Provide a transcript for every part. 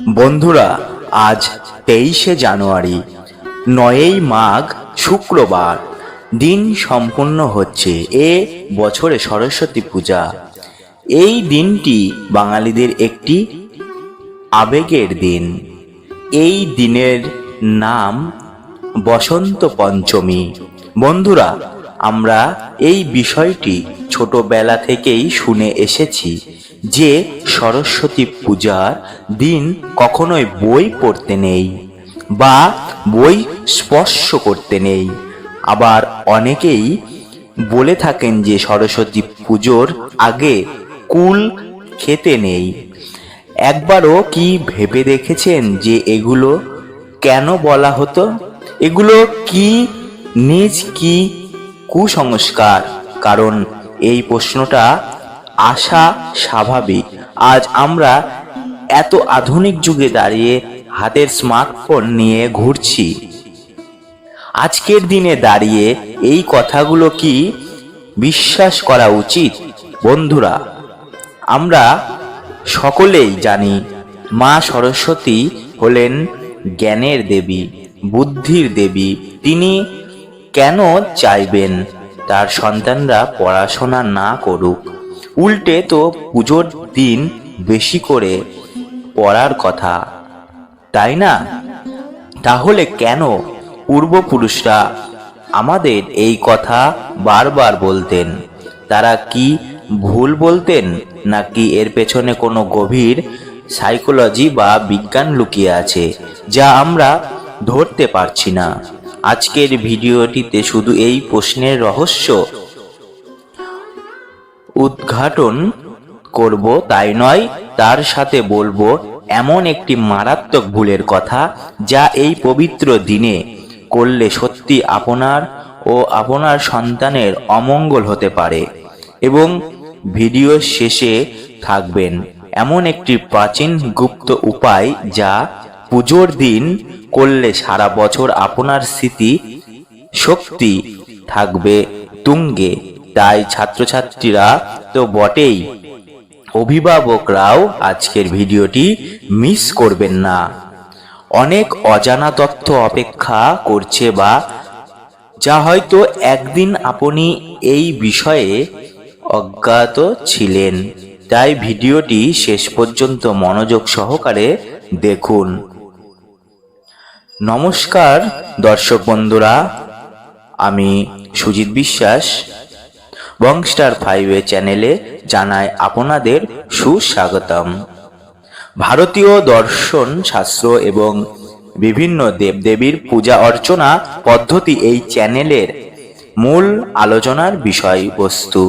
বন্ধুরা, আজ তেইশে জানুয়ারি, নয়ই মাঘ, শুক্রবার। দিন সম্পূর্ণ হচ্ছে এ বছরে সরস্বতী পূজা। এই দিনটি বাঙালিদের একটি আবেগের দিন। এই দিনের নাম বসন্ত পঞ্চমী বন্ধুরা আমরা এই বিষয়টি ছোটবেলা থেকেই শুনে এসেছি যে সরস্বতী পূজার দিন কখনোই বই পড়তে নেই বা বই স্পর্শ করতে নেই। আবার অনেকেই বলে থাকেন যে সরস্বতী পুজোর আগে কুল খেতে নেই। একবারও কি ভেবে দেখেছেন যে এগুলো কেন বলা হতো? এগুলো কি নিজ কি কুসংস্কার, কারণ এই প্রশ্নটা আসা স্বাভাবিক। আজ আমরা এত আধুনিক যুগে দাঁড়িয়ে হাতের স্মার্টফোন নিয়ে ঘুরছি। আজকের দিনে দাঁড়িয়ে এই কথাগুলো কি বিশ্বাস করা উচিত? বন্ধুরা, আমরা সকলেই জানি, মা সরস্বতী হলেন জ্ঞানের দেবী, বুদ্ধির দেবী। তিনি কেন চাইবেন? তার সন্তানরা পড়াশোনা না করুক। উল্টে তো পুজোর দিন বেশি করে পড়ার কথা। তাই না? তাহলে কেন পূর্বপুরুষরা আমাদের এই কথা বারবার বলতেন? তারা কি ভুল বলতেন, নাকি এর পেছনে কোনো গভীর সাইকোলজি বা বিজ্ঞান লুকিয়ে আছে, যা আমরা ধরতে পারছি না? আজকের ভিডিওটিতে শুধু এই প্রশ্নের রহস্য উদ্ঘাটন করব তাই নয়, তার সাথে বলব এমন একটি মারাত্মক ভুলের কথা যা এই পবিত্র দিনে করলে সত্যি আপনার ও আপনার সন্তানের অমঙ্গল হতে পারে এবং ভিডিও শেষে থাকবেন। এমন একটি প্রাচীন গুপ্ত উপায় যা পুজোর দিন করলে সারা বছর আপনার স্মৃতি শক্তি থাকবে, তুঙ্গে। তাই ছাত্রছাত্রীরা তো বটেই। অভিভাবকরাও আজকের ভিডিওটি মিস করবেন না। অনেক অজানা তথ্য অপেক্ষা করছে বা যা হয়তো একদিন আপনি এই বিষয়ে অজ্ঞাত ছিলেন। তাই ভিডিওটি শেষ পর্যন্ত মনোযোগ সহকারে দেখুন। নমস্কার, দর্শক বন্ধুরা। আমি সুজিত বিশ্বাস বংস্টার ফাইভে চ্যানেলে জানাই আপনাদের সুস্বাগতম। ভারতীয় দর্শন শাস্ত্র এবং বিভিন্ন দেবদেবীর পূজা অর্চনা পদ্ধতি এই চ্যানেলের মূল আলোচনার বিষয়বস্তু।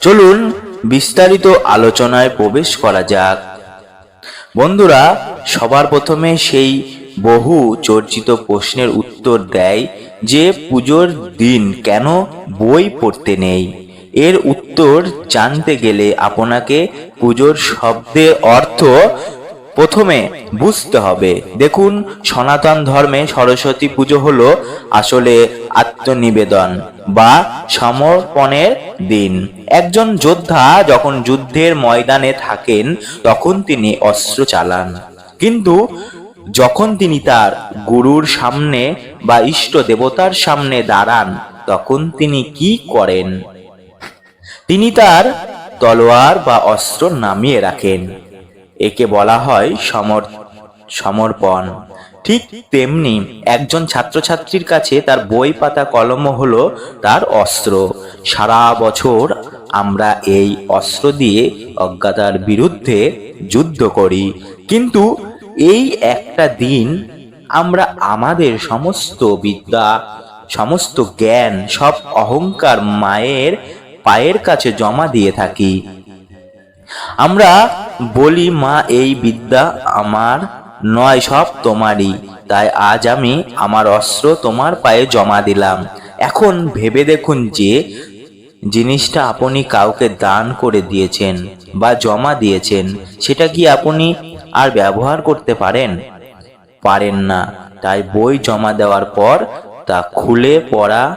চলুন বিস্তারিত আলোচনায় প্রবেশ করা যাক। বন্ধুরা, সবার প্রথমে সেই বহু চর্চিত প্রশ্নের উত্তর দেয় যে পুজোর দিন কেন বই পড়তে নেই। এর উত্তর জানতে গেলে আপনাকে পুজোর শব্দের অর্থ প্রথমে বুঝতে হবে। দেখুন, সনাতন ধর্মে সরস্বতী পুজো হলো আসলে আত্মনিবেদন বা সমর্পণের দিন। একজন যোদ্ধা যখন যুদ্ধের ময়দানে থাকেন, তখন তিনি অস্ত্র চালান। কিন্তু যখন তিনি তার গুরুর সামনে বা ইষ্ট দেবতার সামনে দাঁড়ান, তখন তিনি কি করেন? তিনি তার তলোয়ার বা অস্ত্র নামিয়ে রাখেন। একে বলা হয় সমর, সমর্পণ। ঠিক তেমনি একজন ছাত্রছাত্রীর কাছে তার বই পাতা কলম হলো তার অস্ত্র। সারা বছর আমরা এই অস্ত্র দিয়ে অজ্ঞাতার বিরুদ্ধে যুদ্ধ করি। কিন্তু এই একটা দিন আমরা আমাদের সমস্ত বিদ্যা, সমস্ত জ্ঞান, সব অহংকার মায়ের পায়ের কাছে জমা দিয়ে থাকি। আমরা বলি, মা, এই বিদ্যা আমার নয়, সব তোমারই। তাই আজ আমি আমার অস্ত্র তোমার পায়ে জমা দিলাম। এখন ভেবে দেখুন যে জিনিসটা আপনি কাউকে দান করে দিয়েছেন বা জমা দিয়েছেন, সেটা কি আপনি আর ব্যবহার করতে পারেন। পারেন না। তাই বই জমা দেওয়ার পর তা খুলে পড়া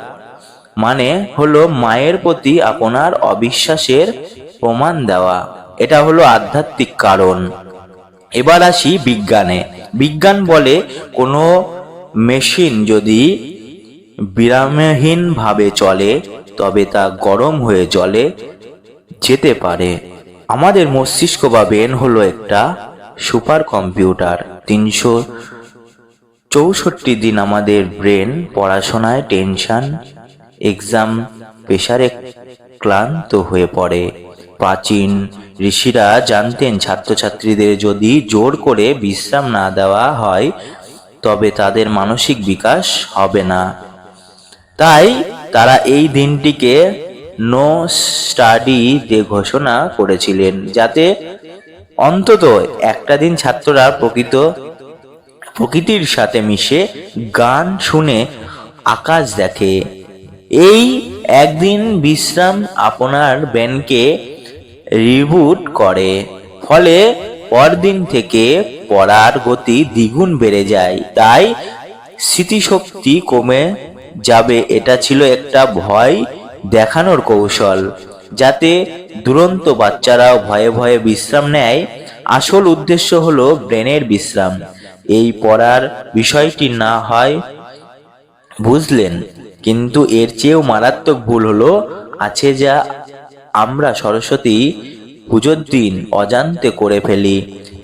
মানে হলো মায়ের প্রতি আপনার অবিশ্বাসের প্রমাণ দেওয়া। এটা হলো আধ্যাত্মিক কারণ। এবার আসি বিজ্ঞানে। বিজ্ঞান বলে কোনো মেশিন যদি বিরামহীনভাবে চলে, তবে তা গরম হয়ে জলে যেতে পারে। আমাদের মস্তিষ্ক বা ব্রেন হলো একটা সুপার কম্পিউটার তিনশো চৌষট্টি দিন আমাদের ব্রেন পড়াশোনায় টেনশন, এক্সাম, প্রেশারে ক্লান্ত হয়ে পড়ে। প্রাচীন ঋষিরা জানতেন ছাত্রছাত্রীদের যদি জোর করে বিশ্রাম না দেওয়া হয়, তবে তাদের মানসিক বিকাশ হবে না। তাই তারা এই দিনটিকে নো স্টাডি ডে ঘোষণা করেছিলেন, যাতে অন্তত একটা দিন ছাত্ররা প্রকৃত প্রকৃতির সাথে মিশে গান শুনে আকাশ দেখে। এই একদিন বিশ্রাম আপনার ব্যানকে রিবুট করে, ফলে পরদিন থেকে পড়ার গতি দ্বিগুণ বেড়ে যায়। তাই স্মৃতিশক্তি কমে যাবে, এটা ছিল একটা ভয় দেখানোর কৌশল। যাতে দুরন্ত বাচ্চারাও ভয়ে ভয়ে বিশ্রাম নেয়। আসল উদ্দেশ্য হলো ব্রেনের বিশ্রাম। এই পড়ার বিষয়টি না হয় বুঝলেন, কিন্তু এর চেয়েও মারাত্মক ভুল হলো, আছে যা আমরা সরস্বতী পুজোর দিন অজান্তে করে ফেলি।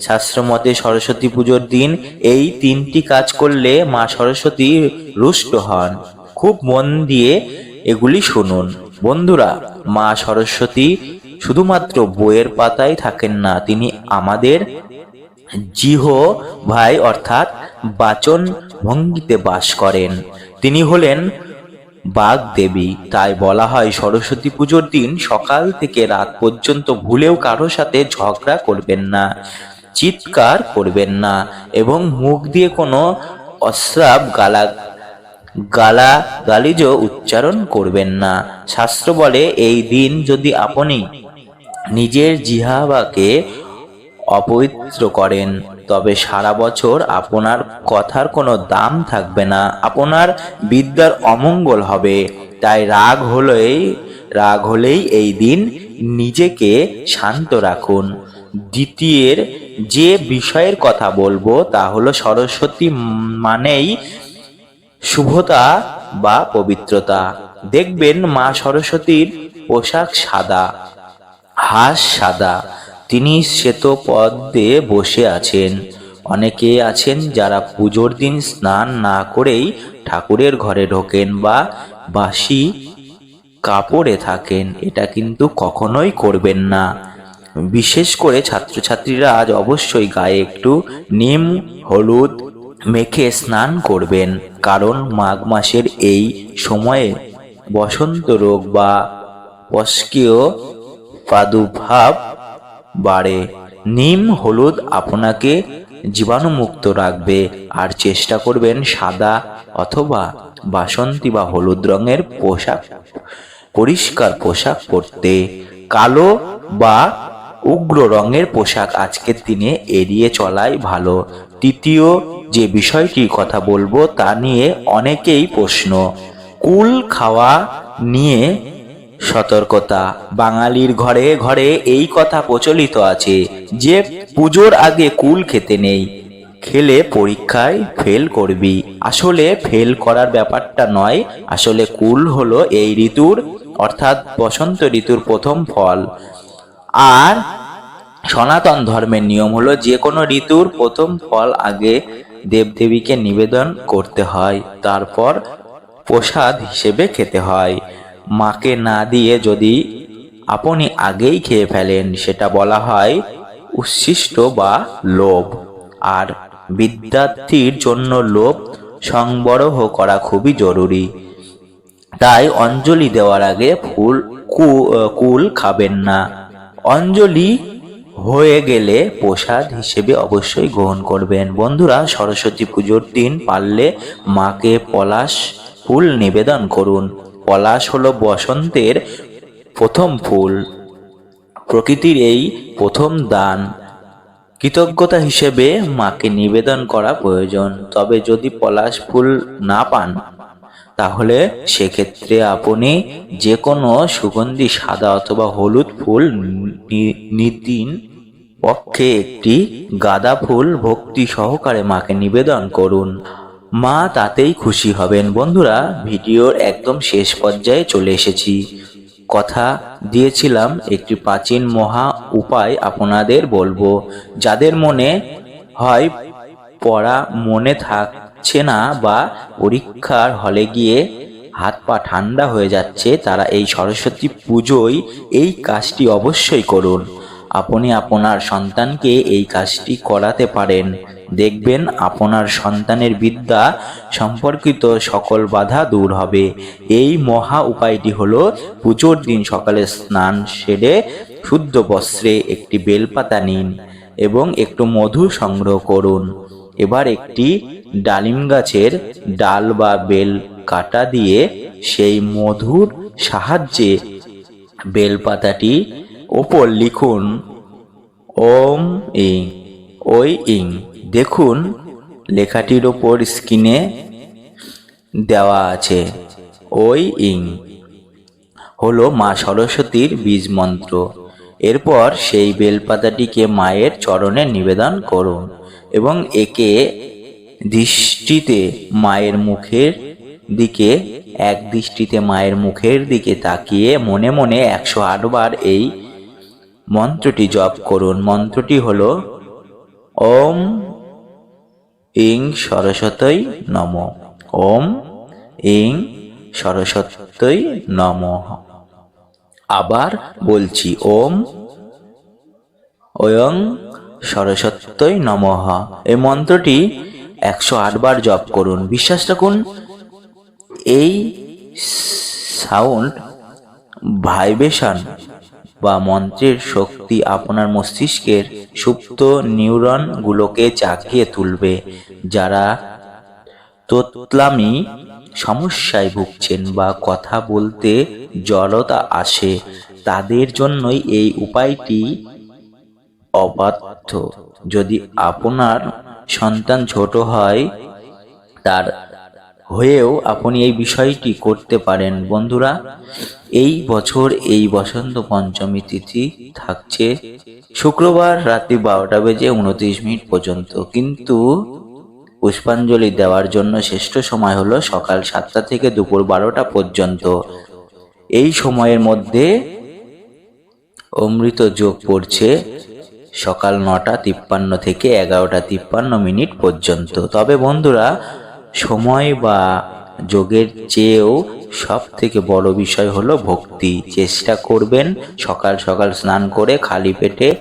শাস্ত্রমতে সরস্বতী পুজোর দিন এই তিনটি কাজ করলে মা সরস্বতী রুষ্ট হন। খুব মন দিয়ে এগুলি শুনুন। বন্ধুরা, মা সরস্বতী শুধুমাত্র বইয়ের পাতায় থাকেন না, তিনি আমাদের জিহ ভাই অর্থাৎ বাচন ভঙ্গিতে বাস করেন। তিনি হলেন বাঘ দেবী। তাই বলা হয় সরস্বতী পুজোর দিন সকাল থেকে রাত পর্যন্ত ভুলেও কারও সাথে ঝগড়া করবেন না, চিৎকার করবেন না এবং মুখ দিয়ে কোনো অশ্রাব গালা গালা গালিজ উচ্চারণ করবেন না। শাস্ত্র বলে, এই দিন যদি আপনি নিজের জিহাবাকে অপবিত্র করেন, তবে সারা বছর আপনার কথার কোনো দাম থাকবে না। আপনার বিদ্যার অমঙ্গল হবে। তাই রাগ হলেই রাগ হলেই এই দিন নিজেকে শান্ত রাখুন। দ্বিতীয়ের যে বিষয়ের কথা বলব, তা হলো সরস্বতী মানেই শুভতা বা পবিত্রতা। দেখবেন মা সরস্বতীর পোশাক সাদা, হাঁস সাদা। তিনি শ্বেত পদ্মে বসে আছেন। অনেকে আছেন যারা পুজোর দিন স্নান না করেই ঠাকুরের ঘরে ঢোকেন বা বাসি কাপড়ে থাকেন। এটা কিন্তু কখনোই করবেন না। বিশেষ করে ছাত্রছাত্রীরা আজ অবশ্যই গায়ে একটু নিম, হলুদ মেখে স্নান করবেন, কারণ মাঘ মাসের এই সময়ে বসন্ত রোগ বা পস্কীয় প্রাদুর্ভাব বাড়ে। নিম, হলুদ আপনাকে জীবাণুমুক্ত রাখবে, আর চেষ্টা করবেন সাদা অথবা বাসন্তী বা হলুদ রঙের পোশাক, পরিষ্কার পোশাক পরতে। কালো বা উগ্র রঙের পোশাক আজকের দিনে এড়িয়ে চলাই ভালো। তৃতীয় যে বিষয়টির কথা বলব তা নিয়ে অনেকেই প্রশ্ন। কুল খাওয়া নিয়ে সতর্কতা। বাঙালির ঘরে ঘরে এই কথা প্রচলিত আছে যে পুজোর আগে কুল খেতে নেই। খেলে পরীক্ষায় ফেল করবি। আসলে ফেল করার ব্যাপারটা নয়, আসলে কুল হলো এই ঋতুর, অর্থাৎ বসন্ত ঋতুর প্রথম ফল। আর সনাতন ধর্মের নিয়ম হলো যে কোনো ঋতুর প্রথম ফল আগে দেবদেবীকে নিবেদন করতে হয়, তারপর প্রসাদ হিসেবে খেতে হয়। মাকে না দিয়ে যদি আপনি আগেই খেয়ে ফেলেন, সেটা বলা হয় উচ্ছিষ্ট বা লোভ। আর বিদ্যার্থীর জন্য লোভ সংবরহ করা খুবই জরুরি। তাই অঞ্জলি দেওয়ার আগে ফুল কুল খাবেন না। অঞ্জলি হয়ে গেলে প্রসাদ হিসেবে অবশ্যই গ্রহণ করবেন। বন্ধুরা, সরস্বতী পুজোর দিন পারলে মাকে পলাশ ফুল নিবেদন করুন। পলাশ হলো বসন্তের প্রথম ফুল। প্রকৃতির এই প্রথম দান। কৃতজ্ঞতা হিসেবে মাকে নিবেদন করা প্রয়োজন। তবে যদি পলাশ ফুল না পান তাহলে সেক্ষেত্রে আপনি যে কোনো সুগন্ধি সাদা অথবা হলুদ ফুল নিতিন পক্ষে একটি গাঁদা ফুল ভক্তি সহকারে মাকে নিবেদন করুন। মা তাতেই খুশি হবেন। বন্ধুরা, ভিডিওর একদম শেষ পর্যায়ে চলে এসেছি। কথা দিয়েছিলাম, একটি প্রাচীন মহা উপায় আপনাদের বলব। যাদের মনে হয়, পড়া মনে থাকছে না বা পরীক্ষার হলে গিয়ে হাত পা ঠান্ডা হয়ে যাচ্ছে, তারা এই সরস্বতী পুজোয় এই কাজটি অবশ্যই করুন। আপনি আপনার সন্তানকে এই কাজটি করাতে পারেন। দেখবেন আপনার সন্তানের বিদ্যা সম্পর্কিত সকল বাধা দূর হবে। এই মহা উপায়টি হলো পুজোর দিন সকালে স্নান সেরে শুদ্ধ বস্ত্রে একটি বেলপাতা নিন এবং একটু মধু সংগ্রহ করুন। এবার একটি ডালিম গাছের ডাল বা বেল কাটা দিয়ে সেই মধুর সাহায্যে বেলপাতাটি ওপর লিখুন, ওম ইং, ওই ইং। দেখুন, লেখাটির ওপর স্ক্রিনে দেওয়া আছে, ওই ইং। হলো মা সরস্বতীর বীজ মন্ত্র। এরপর সেই বেলপাতাটিকে মায়ের চরণে নিবেদন করুন এবং একে দৃষ্টিতে মায়ের মুখের দিকে, এক দৃষ্টিতে মায়ের মুখের দিকে তাকিয়ে মনে মনে একশো বার এই মন্ত্রটি জপ করুন। মন্ত্রটি হল, ওম ইং সরস্বতী নম। ওম ইং সরস্বতী নম। আবার বলছি, ওম ওয়ং সরস্বতী নমঃ। এই মন্ত্রটি একশো আট বার জপ করুন। বিশ্বাস রাখুন, এই সাউন্ড ভাইব্রেশন বা মন্ত্রের শক্তি আপনার মস্তিষ্কের সুপ্ত নিউরনগুলোকে জাগিয়ে তুলবে, যারা তোতলামি সমস্যায় ভুগছেন বা কথা বলতে জড়তা আসে, তাদের জন্যই এই উপায়টি অবাধ্য। যদি আপনার সন্তান ছোট হয়, তার হয়েও আপনি এই বিষয়টি করতে পারেন। বন্ধুরা, এই বছর এই বসন্ত পঞ্চমী তিথি থাকছে। শুক্রবার রাত্রি বারোটা বেজে উনত্রিশ মিনিট পর্যন্ত। কিন্তু পুষ্পাঞ্জলি দেওয়ার জন্য শ্রেষ্ঠ সময় হলো সকাল সাতটা থেকে দুপুর বারোটা পর্যন্ত। এই সময়ের মধ্যে অমৃত যোগ পড়ছে। সকাল নটা তিপ্পান্ন থেকে এগারোটা তিপ্পান্ন মিনিট পর্যন্ত। তবে বন্ধুরা, সময় বা যোগের চেয়েও সব থেকে বড় বিষয় হলো ভক্তি। চেষ্টা করবেন সকাল সকাল স্নান করে খালি পেটে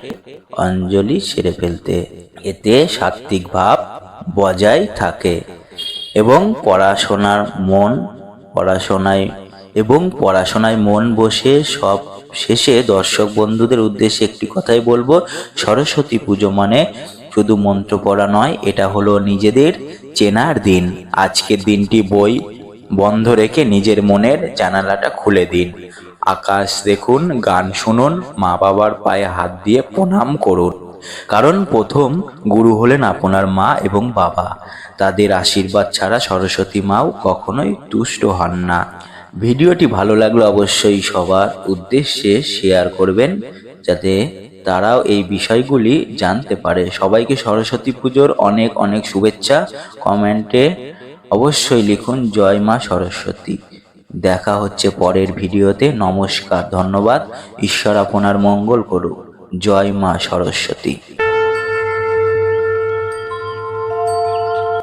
অঞ্জলি সেরে ফেলতে। এতে সাত্বিক ভাব বজায় থাকে এবং পড়াশোনার মন, পড়াশোনায় এবং পড়াশোনায় মন বসে সব শেষে দর্শক বন্ধুদের উদ্দেশ্যে একটি কথাই বলব, সরস্বতী পুজো মানে শুধু মন্ত্র পড়া নয়, এটা হলো নিজেদের চেনার দিন। আজকের দিনটি বই বন্ধ রেখে নিজের মনের জানালাটা খুলে দিন। আকাশ দেখুন, গান শুনুন মা বাবার পায়ে হাত দিয়ে প্রণাম করুন। কারণ প্রথম গুরু হলেন আপনার মা এবং বাবা। তাদের আশীর্বাদ ছাড়া সরস্বতী মাও কখনোই তুষ্ট হন না। ভিডিওটি ভালো লাগলে অবশ্যই সবার উদ্দেশ্যে শেয়ার করবেন, যাতে তারাও এই বিষয়গুলি জানতে পারে। সবাইকে সরস্বতী পুজোর অনেক অনেক শুভেচ্ছা। কমেন্টে অবশ্যই লিখুন, জয় মা সরস্বতী। দেখা হচ্ছে পরের ভিডিওতে। নমস্কার, ধন্যবাদ। ঈশ্বর আপনার মঙ্গল করুক। জয় মা সরস্বতী।